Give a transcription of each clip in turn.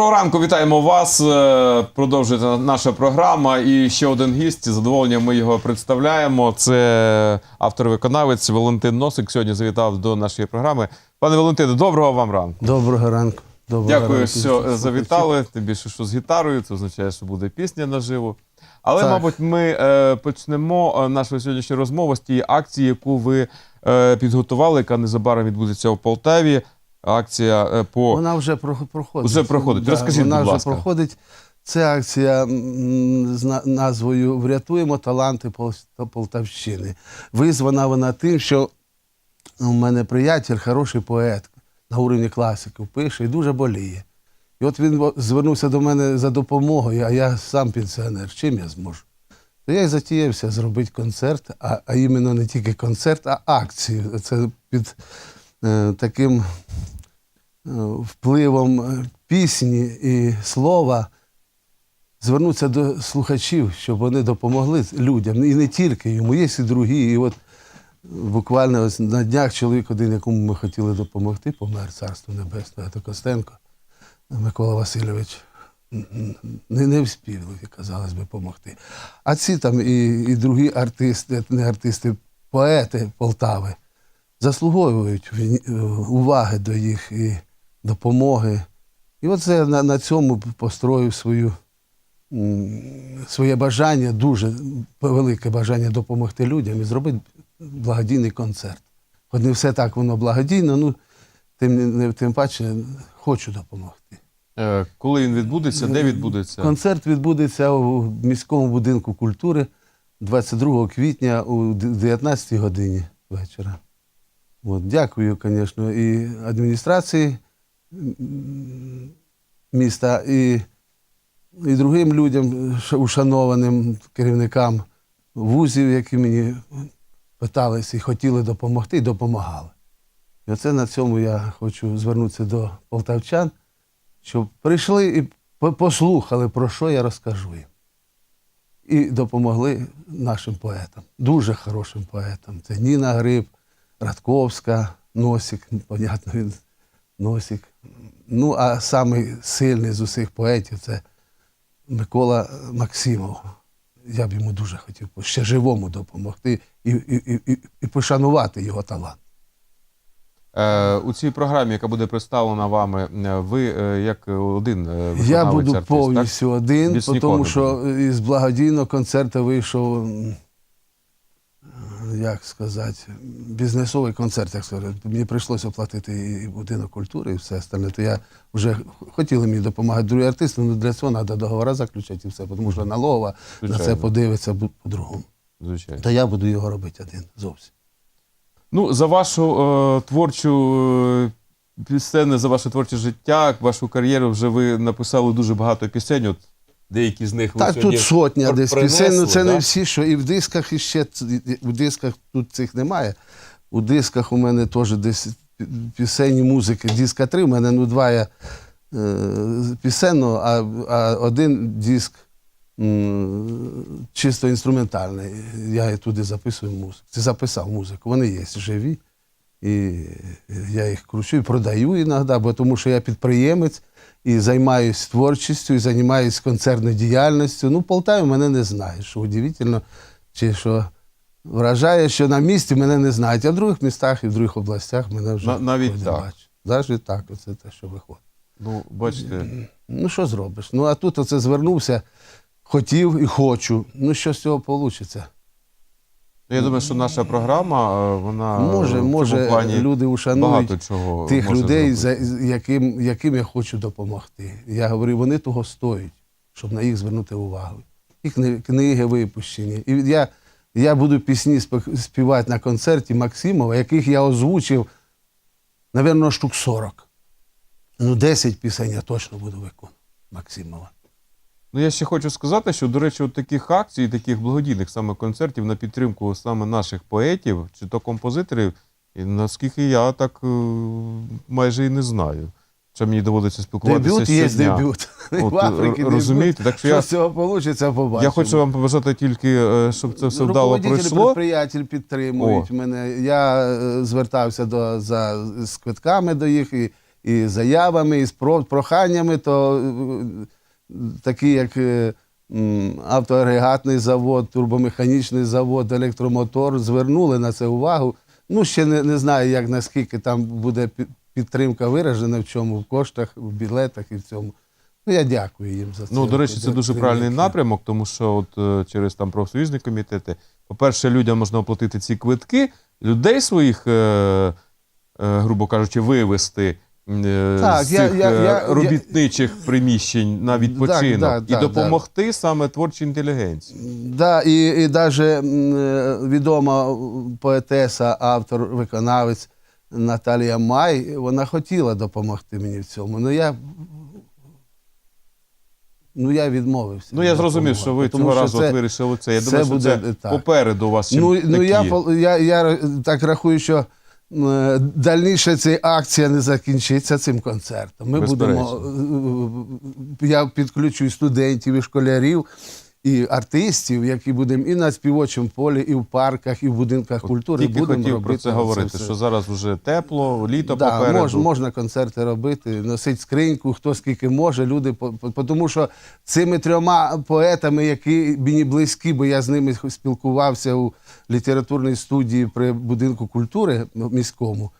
Доброго ранку, вітаємо вас. Е, Продовжується наша програма. І ще один гість. З задоволенням ми його представляємо. Це автор-виконавець Валентин Носик. Сьогодні завітав до нашої програми. Пане Валентине, доброго вам ранку. Доброго ранку. Доброго Дякую, ранку, що завітали. Тим більше, що з гітарою. Це означає, що буде пісня наживо. Але, Так. мабуть, ми е, почнемо е, нашу сьогоднішню розмову з тієї акції, яку ви е, підготували, яка незабаром відбудеться в Полтаві. Акція е, по Вона вже проходить. Вже проходить. Розкажіть, вона будь вже ласка. проходить. Це акція з назвою Врятуємо таланти Полтавщини. Визвана вона тим, що у мене приятель, хороший поет на уровні класиків, пише і дуже боліє. І от він звернувся до мене за допомогою, а я сам пенсіонер. Чим я зможу? То я й затіявся зробити концерт, а, а іменно не тільки концерт, а акцію. Це під е, таким впливом е, пісні і слова звернутися до слухачів, щоб вони допомогли людям. І не тільки йому, є і другі. І от буквально ось на днях чоловік один, якому ми хотіли допомогти, помер царство небесне, це Костенко Микола Васильович. Не, не вспів, казалось би, допомогти. А ці там і, і другі артисти, не артисти, поети Полтави заслуговують е, уваги до їх і допомоги. І оце я на, на цьому построїв свою, своє бажання, дуже велике бажання допомогти людям і зробити благодійний концерт. Хоч не все так воно благодійно, ну тим, тим паче хочу допомогти. Е, коли він відбудеться, де відбудеться? Концерт відбудеться у міському будинку культури 22 квітня у 19 годині вечора. От, дякую, звісно, і адміністрації міста, і, і другим людям, ушанованим керівникам вузів, які мені питалися і хотіли допомогти, допомагали. І оце на цьому я хочу звернутися до полтавчан щоб прийшли і послухали, про що я розкажу їм. І допомогли нашим поетам, дуже хорошим поетам. Це Ніна Гриб, Радковська, Носик, ну, понятно, він Носик. Ну, а самий сильний з усіх поетів це Микола Максимов. Я б йому дуже хотів ще живому допомогти і, і, і, і, і пошанувати його талант. Е, у цій програмі, яка буде представлена вами, е, ви е, як один е, Я буду артист, повністю один, тому що із благодійного концерту вийшов, як сказати, бізнесовий концерт, як сказати. Мені прийшлося оплатити і будинок культури, і все остальне. То я вже хотіли мені допомагати другі артисти, але для цього треба договори заключати і все, тому що налогова на це подивиться по-другому. Звичайно. То я буду його робити один зовсім. Ну, за вашу е, творчу е, пісенне, за ваше творче життя, вашу кар'єру вже ви написали дуже багато пісень. От деякі з них Так, тут сотня десь пісень. Ну це да? не всі, що і в дисках іще ц- у дисках тут цих немає. У дисках у мене теж десь пі- пісенні музики. Диска три, у мене ну два я е, пісенного, а, а один диск м, чисто інструментальний. Я і туди записую музику. Це записав музику. Вони є живі. І я їх кручу і продаю іноді, бо тому що я підприємець і займаюся творчістю, і займаюся концертною діяльністю. Ну, Полтаві мене не знають, що удивительно, чи що вражає, що на місці мене не знають, а в других містах і в других областях мене вже На- навіть так. бачать. Навіть так, оце те, що виходить. Ну, бачите, Ну, що зробиш? Ну, а тут оце звернувся, хотів і хочу. Ну, що з цього вийде? Ну, я думаю, що наша програма, е, вона Може, може, плані люди ушанують чого тих людей, зробити. за, яким, яким я хочу допомогти. Я говорю, вони того стоять, щоб на їх звернути увагу. І кни- книги випущені. І я, я буду пісні співати на концерті Максимова, яких я озвучив, напевно, штук 40. Ну, 10 пісень я точно буду виконувати Максимова. Ну, я ще хочу сказати, що, до речі, от таких акцій, таких благодійних саме концертів на підтримку саме наших поетів чи то композиторів, і наскільки я так е, майже і не знаю. Що мені доводиться спілкуватися Дебют є щодня. дебют. От, В Африці р- дебют. розумієте, так що що я- з цього вийде, побачимо. Я хочу вам побажати тільки, е, щоб це все вдало пройшло. підприятель підтримують О. мене. Я е, звертався до, за, з квитками до їх і, і заявами, і з про- проханнями, то е, такі, як е, автоагрегатний завод, турбомеханічний завод, електромотор, звернули на це увагу. Ну, ще не, не знаю, як наскільки там буде підтримка виражена, в чому, в коштах, в білетах і в цьому. Ну, я дякую їм за це. Ну, до речі, це дуже правильний напрямок, тому що от е, через там профсоюзні комітети, по-перше, людям можна оплатити ці квитки, людей своїх, е, грубо кажучи, вивести. Е, Так, з я- цих я- е, я- робітничих приміщень на відпочинок да, і да, допомогти саме творчій інтелігенції. Да, і, і навіть відома поетеса, автор, виконавець Наталія Май, вона хотіла допомогти мені в цьому. Ну я, ну, я відмовився. Ну я зрозумів, що ви тому цього що разу це- от вирішили це. Я це думаю, що буде, це так. попереду у вас Ну, ну я, я, я так рахую, що е, дальніше ця акція не закінчиться цим концертом. Ми будемо, е, я підключу і студентів, і школярів, і артистів, які будемо і на співочому полі, і в парках, і в будинках культури. Тільки будемо хотів про це говорити, все. що зараз вже тепло, літо Да, попереду. мож, можна концерти робити, носити скриньку, хто скільки може, люди. Тому що цими трьома поетами, які мені близькі, бо я з ними спілкувався у літературній студії при будинку культури міському,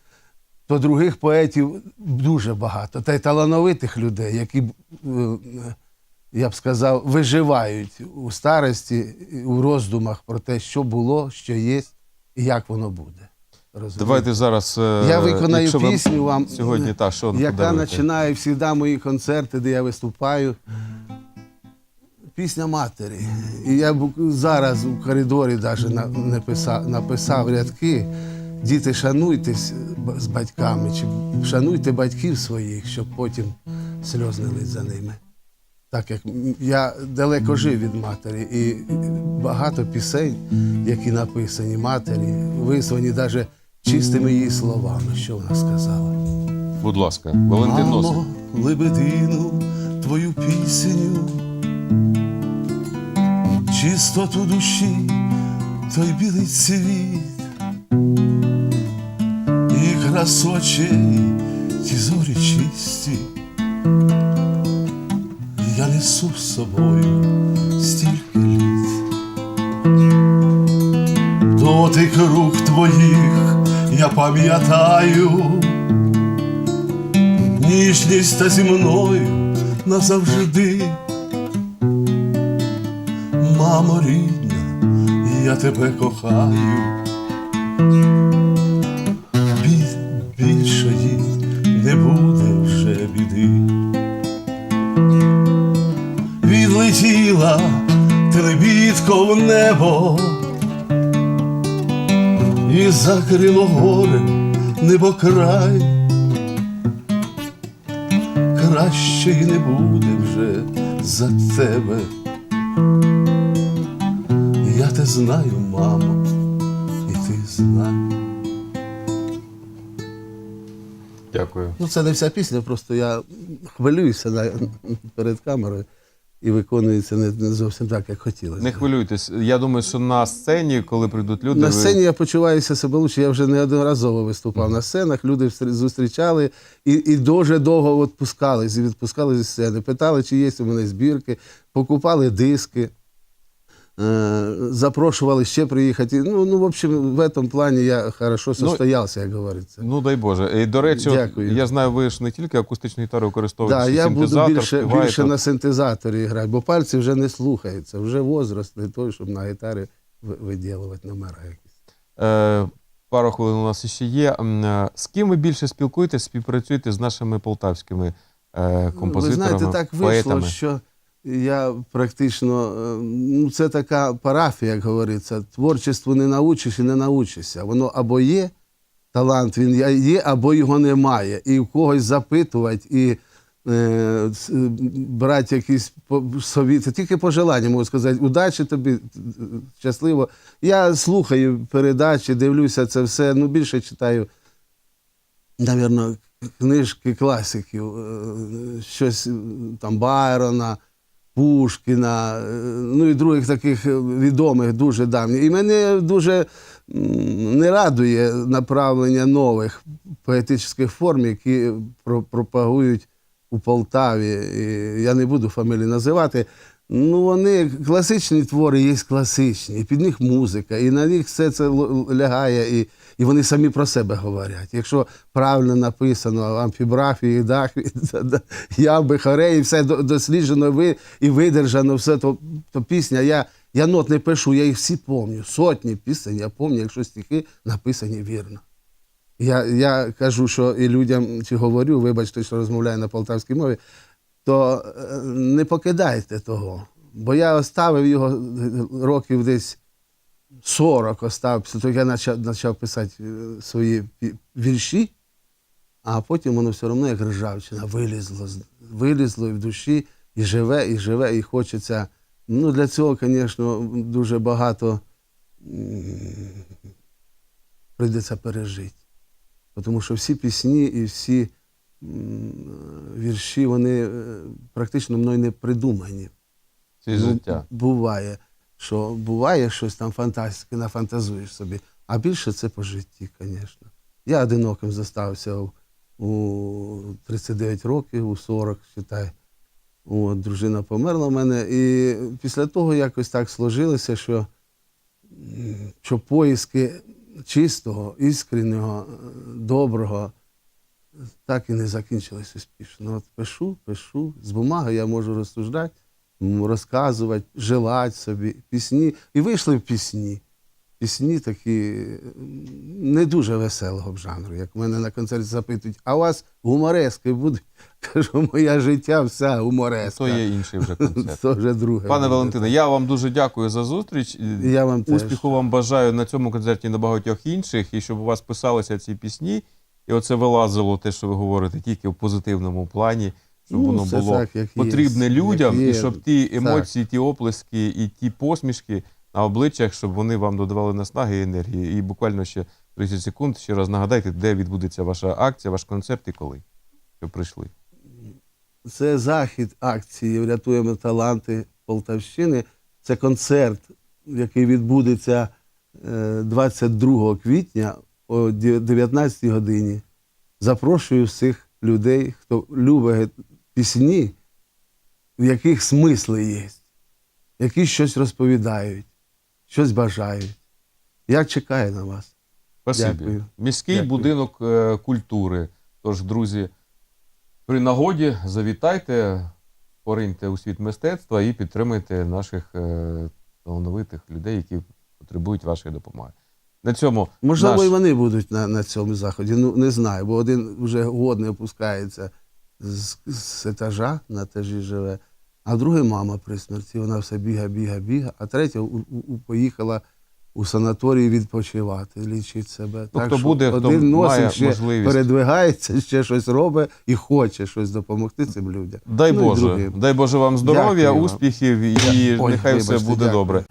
то других поетів дуже багато. Та й талановитих людей, які, е, я б сказав, виживають у старості, у роздумах про те, що було, що є і як воно буде. Розумієте? Давайте зараз. е, Я виконаю пісню вам, Сьогодні та, що яка починає завжди мої концерти, де я виступаю. Пісня матері. І я бу- зараз у коридорі даже на- написав, написав рядки. Діти, шануйтесь з батьками, чи шануйте батьків своїх, щоб потім сльоз не лить за ними. Так як я далеко жив від матері, і багато пісень, які написані матері, визвані навіть чистими її словами, що вона сказала. Будь ласка, Валентин Носик. Мамо, лебедину, твою пісню, чистоту душі, той білий цвіт, і красочі, ті зорі чисті, я несу з собою стільки літ. Дотик рук твоїх я пам'ятаю ніжність та зі мною назавжди. Мамо рідна, я тебе кохаю. В небо і закрило горе небокрай краще й не буде вже за тебе. Я те знаю, мамо, і ти знай. Дякую. Ну, це не вся пісня, просто я хвилююся на, перед камерою і виконується не, не зовсім так, як хотілося. Не хвилюйтесь. Я думаю, що на сцені, коли прийдуть люди, На ви- сцені я почуваюся себе лучше. Я вже неодноразово виступав на сценах. Люди зустрічали і, і дуже довго відпускались, відпускали зі сцени. Питали, чи є у мене збірки, покупали диски, е, запрошували ще приїхати. Ну, ну, в общем, в цьому плані я хорошо состоявся, як говориться. Ну дай Боже. І до речі, Дякую. я знаю, ви ж не тільки акустичну гітару використовуєте, Да, я буду більше, співаєте. більше на синтезаторі грати, бо пальці вже не слухаються. Вже возраст не той, щоб на гітарі ви- виділувати номера якісь. Е, пару хвилин у нас ще є. Е, З ким ви більше спілкуєтесь, співпрацюєте з нашими полтавськими е, композиторами, Ви знаєте, так вийшло, поетами? що я практично, е, ну це така парафія, як говориться. Творчеству не научиш і не научишся. Воно або є талант, він є- або його немає. І в когось запитувати, і е, е, брати якісь. Це тільки пожелання, можу сказати. Удачі тобі, щасливо. Я слухаю передачі, дивлюся це все. Ну, більше читаю навірно, книжки класиків, е, щось там Байрона, Пушкіна, е, ну і других таких відомих, дуже давніх. І мене дуже не радує направлення нових поетичних форм, які пропагують у Полтаві. І я не буду фамілії називати. Ну, вони класичні твори є класичні, і під них музика, і на них все це лягає, і, і вони самі про себе говорять. Якщо правильно написано амфібрафії, дахи, ямби, хореї, все до- досліджено ви, і видержано, все, то, то пісня. Я, я нот не пишу, я їх всі пам'ятаю. Сотні пісень, я пам'ятаю, якщо стихи написані вірно. Я, я кажу, що і людям чи говорю, вибачте, що розмовляю на полтавській мові, то е, не покидайте того. Бо я оставив його років десь 40 оставив, після того я почав, почав писати е, свої вірші, а потім воно все одно як ржавчина вилізло, вилізло і в душі, і живе, і живе, і хочеться. Ну, для цього, звісно, дуже багато прийдеться пережити. Тому що всі пісні і всі вірші, вони е, практично мною не придумані. Це життя. Буває, що буває щось там фантастики, нафантазуєш собі. А більше це по житті, звісно. Я одиноким застався у, у 39 років, у 40, вважай. От, дружина померла в мене. І після того якось так сложилося, що, що поиски чистого, іскреннього, доброго так і не закінчились успішно. От пишу, пишу, з бумаги я можу розсуждати, розказувати, желати собі пісні. І вийшли в пісні. Пісні такі не дуже веселого б жанру. Як мене на концерті запитують, а у вас гуморески будуть? Кажу, моє життя вся гумореска. То є інший вже концерт. Це вже друге. Пане. Валентине, я вам дуже дякую за зустріч. Я вам теж. Успіху вам бажаю на цьому концерті і на багатьох інших, і щоб у вас писалися ці пісні, і оце вилазило те, що ви говорите, тільки в позитивному плані, щоб Ну, воно було так, як є, потрібне як людям, є. і щоб ті Так. емоції, ті оплески і ті посмішки на обличчях, щоб вони вам додавали наснаги і енергії. І буквально ще 30 секунд. Ще раз нагадайте, де відбудеться ваша акція, ваш концерт і коли. Щоб прийшли. Це захід акції Врятуємо таланти Полтавщини. Це концерт, який відбудеться е, 22 квітня о 19 годині. Запрошую всіх людей, хто любить пісні, в яких смисли є, які щось розповідають, щось бажають. Я чекаю на вас. Спасибі. Дякую. Міський Дякую. будинок е, культури. Тож, друзі, при нагоді завітайте, пориньте у світ мистецтва і підтримайте наших е, талановитих людей, які потребують вашої допомоги. На цьому Можливо, наш... і вони будуть на, на цьому заході. Ну, не знаю, бо один вже год не опускається з, з етажа, на етажі живе, а другий мама при смерті. Вона все біга, біга, біга, а третя у, у, поїхала у санаторій відпочивати, лічить себе. Ну, хто що буде, хто один має носить, ще можливість. передвигається, ще щось робить і хоче щось допомогти цим людям. Дай Ну, Боже, дай Боже вам здоров'я, успіхів і Ой, нехай все вибачте, буде дякую. добре.